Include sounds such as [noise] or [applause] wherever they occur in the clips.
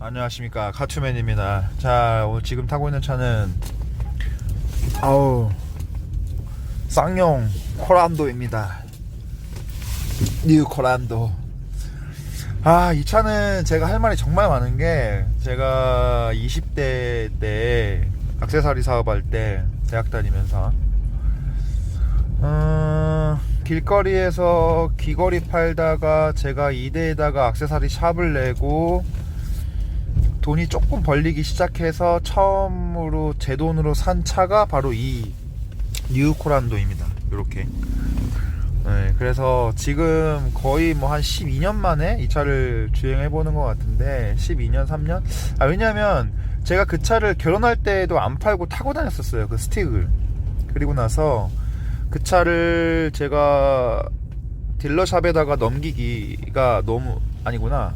안녕하십니까. 카투맨입니다. 자 오늘 지금 타고 있는 차는 아우 쌍용 코란도입니다. 뉴 코란도. 아 이 차는 제가 할 말이 정말 많은 게 제가 20대 때 악세사리 사업할 때 대학 다니면서 어, 길거리에서 귀걸이 팔다가 제가 2대에다가 악세사리 샵을 내고 돈이 조금 벌리기 시작해서 처음으로 제 돈으로 산 차가 바로 이 뉴코란도입니다. 이렇게. 네, 그래서 지금 거의 뭐 한 12년 만에 이 차를 주행해 보는 것 같은데 12년 3년? 아 왜냐면 제가 그 차를 결혼할 때도 안 팔고 타고 다녔었어요. 그 스틱을. 그리고 나서 그 차를 제가 딜러샵에다가 넘기기가 너무 아니구나.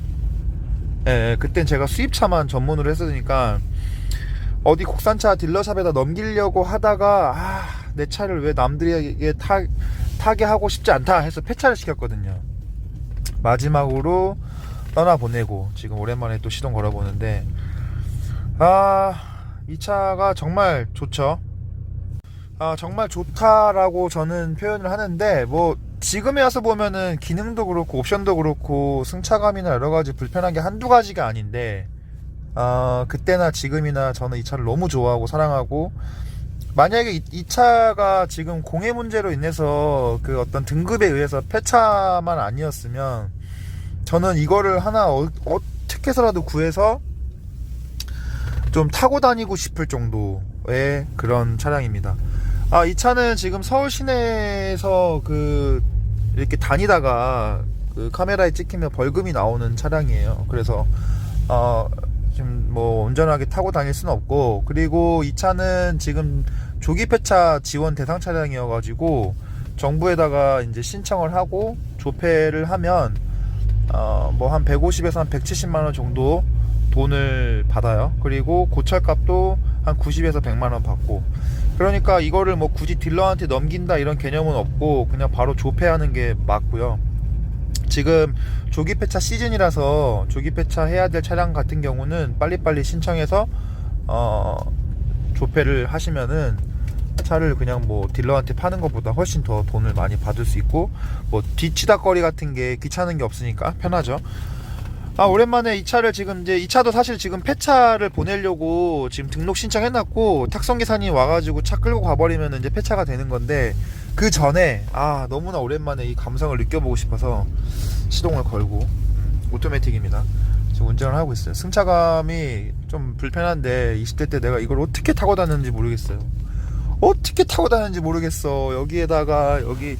예, 예, 그땐 제가 수입차만 전문으로 했으니까 어디 국산차 딜러샵에다 넘기려고 하다가 아, 내 차를 왜 남들에게 타, 타게 하고 싶지 않다 해서 폐차를 시켰거든요. 마지막으로 떠나 보내고 지금 오랜만에 또 시동 걸어 보는데 아, 이 차가 정말 좋죠. 아, 정말 좋다라고 저는 표현을 하는데 뭐 지금에 와서 보면은 기능도 그렇고 옵션도 그렇고 승차감이나 여러 가지 불편한 게 한두 가지가 아닌데 아, 그때나 지금이나 저는 이 차를 너무 좋아하고 사랑하고 만약에 이, 이 차가 지금 공해 문제로 인해서 그 어떤 등급에 의해서 폐차만 아니었으면 저는 이거를 하나 어, 어떻게 해서라도 구해서 좀 타고 다니고 싶을 정도의 그런 차량입니다. 아, 이 차는 지금 서울 시내에서 그 이렇게 다니다가 그 카메라에 찍히면 벌금이 나오는 차량이에요. 그래서 어 지금 뭐 운전하게 타고 다닐 수는 없고 그리고 이 차는 지금 조기 폐차 지원 대상 차량이어가지고 정부에다가 이제 신청을 하고 조폐를 하면 어 뭐 한 150에서 한 170만 원 정도 돈을 받아요. 그리고 고철값도 한 90에서 100만 원 받고 그러니까 이거를 뭐 굳이 딜러한테 넘긴다 이런 개념은 없고 그냥 바로 조폐하는 게 맞고요. 지금 조기 폐차 시즌이라서 조기 폐차 해야 될 차량 같은 경우는 빨리빨리 신청해서 어 조폐를 하시면은 차를 그냥 뭐 딜러한테 파는 것보다 훨씬 더 돈을 많이 받을 수 있고 뭐 뒤치다 거리 같은 게 귀찮은 게 없으니까 편하죠. 아 오랜만에 이 차를 지금 이제 이 차도 사실 지금 폐차를 보내려고 지금 등록 신청해놨고 탁송 기사님 와가지고 차 끌고 가버리면 이제 폐차가 되는 건데 그 전에 아 너무나 오랜만에 이 감성을 느껴보고 싶어서 시동을 걸고 오토매틱입니다. 지금 운전을 하고 있어요. 승차감이 좀 불편한데 20대 때 내가 이걸 어떻게 타고 다녔는지 모르겠어요. 어떻게 타고 다녔는지 모르겠어. 여기에다가 여기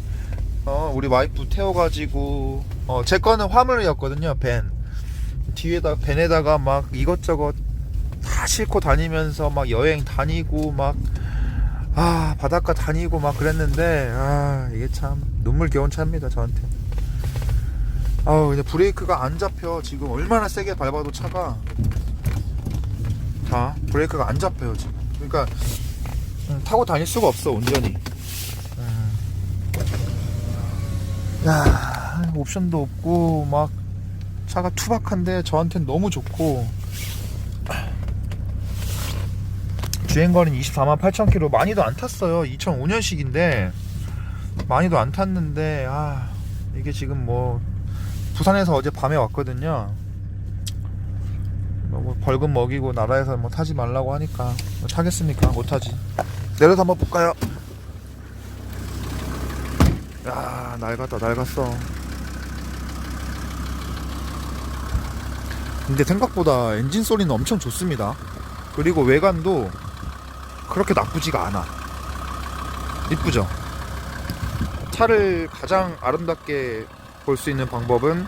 어 우리 와이프 태워가지고 어 제 거는 화물이었거든요 밴. 뒤에다 밴에다가 막 이것저것 다 싣고 다니면서 막 여행 다니고 막 아 바닷가 다니고 막 그랬는데 아 이게 참 눈물겨운 차입니다 저한테. 아우 근데 브레이크가 안 잡혀. 지금 얼마나 세게 밟아도 차가 다 브레이크가 안 잡혀요 지금. 그러니까 음, 타고 다닐 수가 없어 온전히. 음. 야 옵션도 없고 막 차가 투박한데 저한테는 너무 좋고 주행거리는 24만 8천 킬로 많이도 안 탔어요. 2005년식인데 많이도 안 탔는데 아 이게 지금 뭐 부산에서 어제 밤에 왔거든요. 뭐 벌금 먹이고 나라에서 뭐 타지 말라고 하니까 뭐 타겠습니까? 못 타지. 내려서 한번 볼까요? 야 낡았다 낡았어 근데 생각보다 엔진 소리는 엄청 좋습니다. 그리고 외관도 그렇게 나쁘지가 않아. 이쁘죠? 차를 가장 아름답게 볼 수 있는 방법은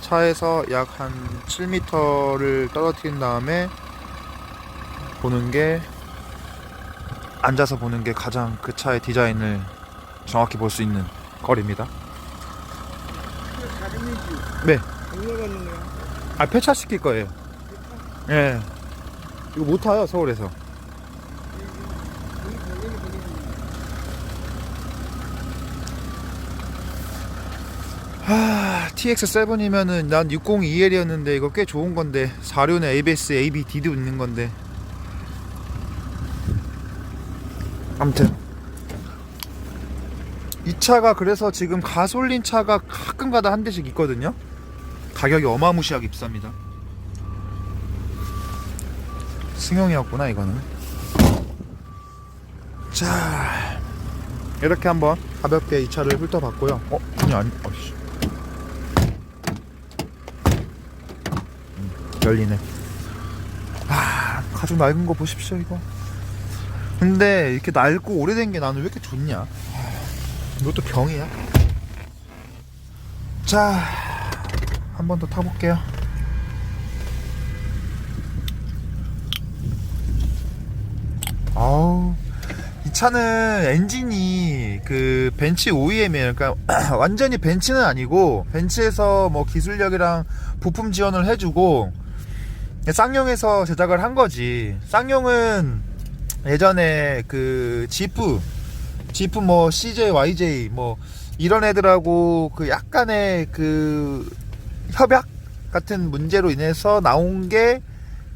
차에서 약 한 7m를 떨어뜨린 다음에 보는 게 앉아서 보는 게 가장 그 차의 디자인을 정확히 볼 수 있는 거리입니다. 가슴이지. 네. 아 폐차 시킬 거예요. 예. 이거 못 타요 서울에서. 하... TX7이면은 난 602L이었는데 이거 꽤 좋은 건데 4륜에 ABS, ABD도 있는 건데 아무튼 이 차가 그래서 지금 가솔린 차가 가끔가다 한 대씩 있거든요 가격이 어마무시하게 비쌉니다. 승용이었구나 이거는. 자 이렇게 한번 가볍게 이 차를 훑어봤고요. 어? 아니 아니 어이씨. 음, 열리네. 아 가죽 낡은 거 보십시오 이거. 근데 이렇게 낡고 오래된 게 나는 왜 이렇게 좋냐? 아, 이것도 병이야. 자 한 번 더 타볼게요 아우 이 차는 엔진이 그 벤츠 OEM이에요. 그러니까 [clears throat] 완전히 벤츠는 아니고 벤츠에서 뭐 기술력이랑 부품 지원을 해주고 쌍용에서 제작을 한 거지. 쌍용은 예전에 그 지프, 지프 뭐 CJ, YJ 뭐 이런 애들하고 그 약간의 그 협약 같은 문제로 인해서 나온 게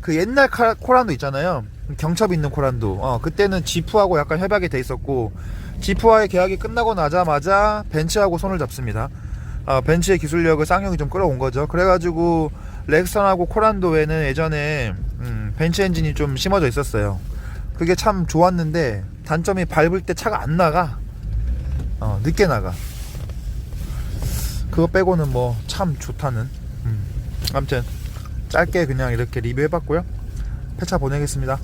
그 옛날 카- 코란도 있잖아요. 경첩 있는 코란도. 어, 그때는 지프하고 약간 협약이 돼 있었고 지프와의 계약이 끝나고 나자마자 벤츠하고 손을 잡습니다. 어, 벤츠의 기술력을 쌍용이 좀 끌어온 거죠. 그래가지고 렉선하고 코란도에는 예전에 음, 벤츠 엔진이 좀 심어져 있었어요. 그게 참 좋았는데 단점이 밟을 때 차가 안 나가. 어, 늦게 나가. 그거 빼고는 뭐 참 좋다는. 음. 아무튼 짧게 그냥 이렇게 리뷰해봤고요. 폐차 보내겠습니다.